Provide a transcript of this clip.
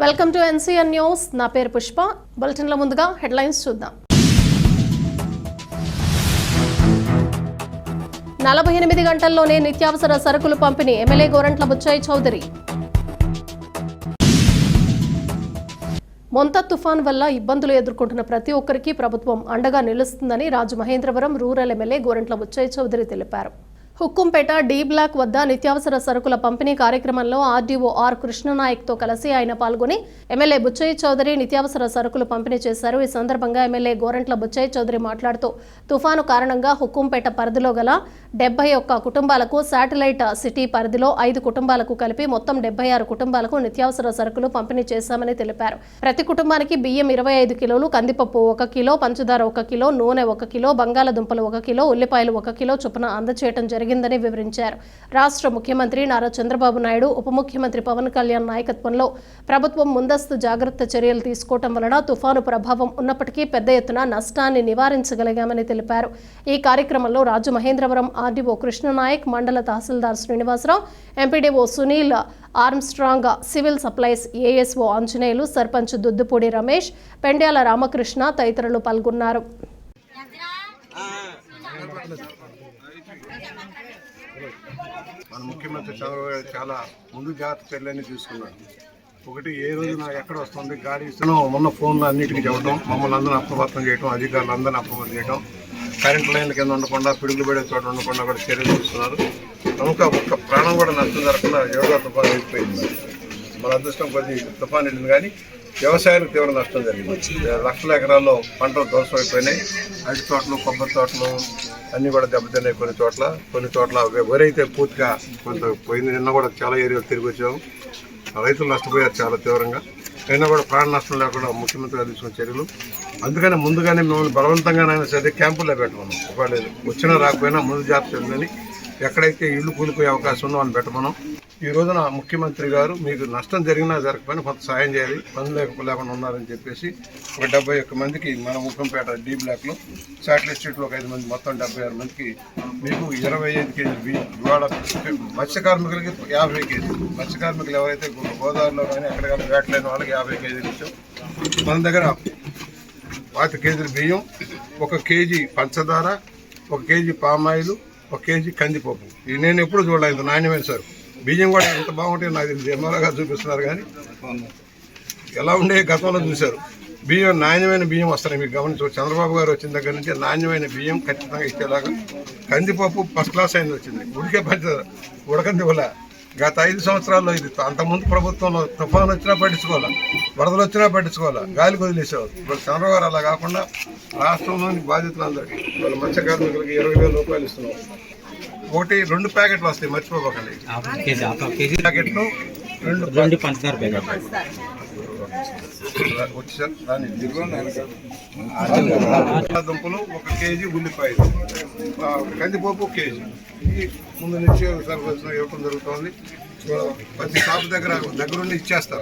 Welcome to NCN news. నా పేరు పుష్ప. బులెటిన్ల ముందుగా హెడ్లైన్స్ చూద్దాం. నలభై ఎనిమిది గంటల్లోనే నిత్యావసర సరుకులు పంపిణీ. ఎమ్మెల్యే గోరంట్ల బుచ్చయ్య చౌదరి. మొంత తుఫాన్ వల్ల ఇబ్బందులు ఎదుర్కొంటున్న ప్రతి ఒక్కరికి ప్రభుత్వం అండగా నిలుస్తుందని Rajamahendravaram rural MLA Gorantla Butchaiah Chowdary తెలిపారు. హుక్కుంపేట డి బ్లాక్ వద్ద నిత్యావసర సరుకుల పంపిణీ కార్యక్రమంలో ఆర్డీఓ ఆర్ కృష్ణనాయక్తో కలిసి ఆయన పాల్గొని ఎమ్మెల్యే బుచ్చయ్య చౌదరి నిత్యావసర సరుకులు పంపిణీ చేశారు. ఈ సందర్భంగా ఎమ్మెల్యే గోరంట్ల బుచ్చయ్య చౌదరి మాట్లాడుతూ తుఫాను కారణంగా హుక్కుంపేట పరిధిలో గల డెబ్బై ఒక్క కుటుంబాలకు శాటిలైట్ సిటీ పరిధిలో ఐదు కుటుంబాలకు కలిపి మొత్తం డెబ్బై ఆరు కుటుంబాలకు నిత్యావసర సరుకులు పంపిణీ చేశామని తెలిపారు. ప్రతి కుటుంబానికి బియ్యం ఇరవై ఐదు కిలోలు కందిపప్పు ఒక కిలో పంచదార ఒక కిలో నూనె ఒక కిలో బంగాళదుంపలు ఒక కిలో ఉల్లిపాయలు ఒక కిలో చొప్పున అందచేయడం జరిగిందని వివరించారు. రాష్ట్ర ముఖ్యమంత్రి నారా చంద్రబాబు నాయుడు ఉప ముఖ్యమంత్రి పవన్ కళ్యాణ్ నాయకత్వంలో ప్రభుత్వం ముందస్తు జాగ్రత్త చర్యలు తీసుకోవటం వలన తుఫాను ప్రభావం ఉన్నప్పటికీ పెద్ద ఎత్తున నష్టాన్ని నివారించగలిగామని తెలిపారు. ఈ కార్యక్రమంలో రాజు మహేంద్రవరం ఆర్డీఓ కృష్ణనాయక్ మండల tahsildar Srinivasa Rao MPDO Sunil Armstrong civil supplies ASO Anjaneyulu sarpanch Duddupudi Ramesh Pendyala Ramakrishna తదితరులు పాల్గొన్నారు. మన ముఖ్యమంత్రి చంద్రబాబు గారు చాలా ముందు జాగ్రత్త చర్యలన్నీ తీసుకున్నాడు ఒకటి ఏ రోజున ఎక్కడ వస్తుంది గాడి ఇస్తున్నాం మొన్న ఫోన్లు అన్నిటికీ చెప్పడం మమ్మల్ని అందరిని అప్రమత్తం చేయడం అధికారులు అందరిని అప్రమత్తం చేయడం కరెంట్ లైన్ల కింద ఉండకుండా పిడుగులు పడే చోట ఉండకుండా కూడా చర్యలు తీసుకున్నారు. కనుక ఒక్క ప్రాణం కూడా నష్టం జరగకుండా యోగా తుఫాను వెళ్ళిపోయింది మన అదృష్టం కొద్ది తుఫాన్ వెళ్ళింది కానీ వ్యవసాయానికి తీవ్ర నష్టం జరిగింది. లక్షల ఎకరాల్లో పంటలు దోషం అయిపోయినాయి. అరటి తోటలు కొబ్బరి తోటలు అన్నీ కూడా దెబ్బతిన్నాయి కొన్ని చోట్ల. కొన్ని చోట్ల వరైతే పూర్తిగా కొంత పోయింది. నిన్న కూడా చాలా ఏరియాలు తిరిగి వచ్చాము. రైతులు నష్టపోయారు చాలా తీవ్రంగా. అయినా కూడా ప్రాణ నష్టం లేకుండా ముఖ్యమంత్రి తీసుకున్న చర్యలు అందుకని ముందుగానే మిమ్మల్ని బలవంతంగానైనా సరే క్యాంపుల్లో పెట్టమన్నాం ఒకవేళ వచ్చినా రాకపోయినా ముందు జాగ్రత్త ఎక్కడైతే ఇల్లు కూలిపోయే అవకాశం ఉందో అని పెట్టమన్నాం ఈ రోజున ముఖ్యమంత్రి గారు మీకు నష్టం జరిగినా జరగకపోయినా కొంత సాయం చేయాలి. పని లేక లేకుండా ఉన్నారని చెప్పేసి ఒక డెబ్బై ఒక్క మందికి మన ముఖంపేట డి బ్లాక్లో శాటిలైట్ స్ట్రీట్లో ఒక ఐదు మంది మొత్తం డెబ్బై ఆరు మందికి మీకు ఇరవై ఐదు కేజీలు బియ్యం ఇవాళ మత్స్య కార్మికులకి యాభై కేజీలు. మత్స్య కార్మికులు ఎవరైతే గోదావరిలో కానీ ఎక్కడికైనా వేటలేని వాళ్ళకి యాభై కేజీలు ఇచ్చాం. మన దగ్గర పాతి కేజీలు బియ్యం ఒక కేజీ పంచదార ఒక కేజీ పామాయిలు ఒక కేజీ కందిపప్పు. ఇది నేను ఎప్పుడు చూడలేదు నాణ్యమైన సార్. బియ్యం కూడా ఎంత బాగుంటే నాకు తెలిసి ఎమ్మెల్యేగా చూపిస్తున్నారు కానీ ఎలా ఉండే గతంలో చూశారు. బియ్యం నాణ్యమైన బియ్యం వస్తున్నాయి మీకు గమనించు చంద్రబాబు గారు వచ్చిన దగ్గర నుంచి నాణ్యమైన బియ్యం ఖచ్చితంగా ఇచ్చేలాగా కందిపప్పు ఫస్ట్ క్లాస్ అయింది వచ్చింది. ఉడికే పంచదార. ఉడకంది వల్ల గత ఐదు సంవత్సరాల్లో ఇది అంతకుముందు ప్రభుత్వంలో తుఫాన్ వచ్చినా పట్టించుకోవాలా? వరదలు వచ్చినా పట్టించుకోవాలా? గాలి వదిలేసేవారు ఇప్పుడు చంద్రబాబు అలా కాకుండా రాష్ట్రంలోని బాధితులందరికీ వాళ్ళ మత్స్య కార్మికులకి ఇరవై వేల రూపాయలు ఇస్తున్నాం. ఒకటి రెండు ప్యాకెట్లు వస్తాయి మర్చిపోకండి. ప్యాకెట్లు రెండు రెండు పంచదార దుంపలు ఒక కేజీ ఉల్లిపాయలు. కందిపప్పు ఒక కేజీ. ఇది ముందు నుంచి సర్వీస్ ఇవ్వడం జరుగుతుంది. ప్రతి షాప్ దగ్గర దగ్గరుండి ఇచ్చేస్తారు.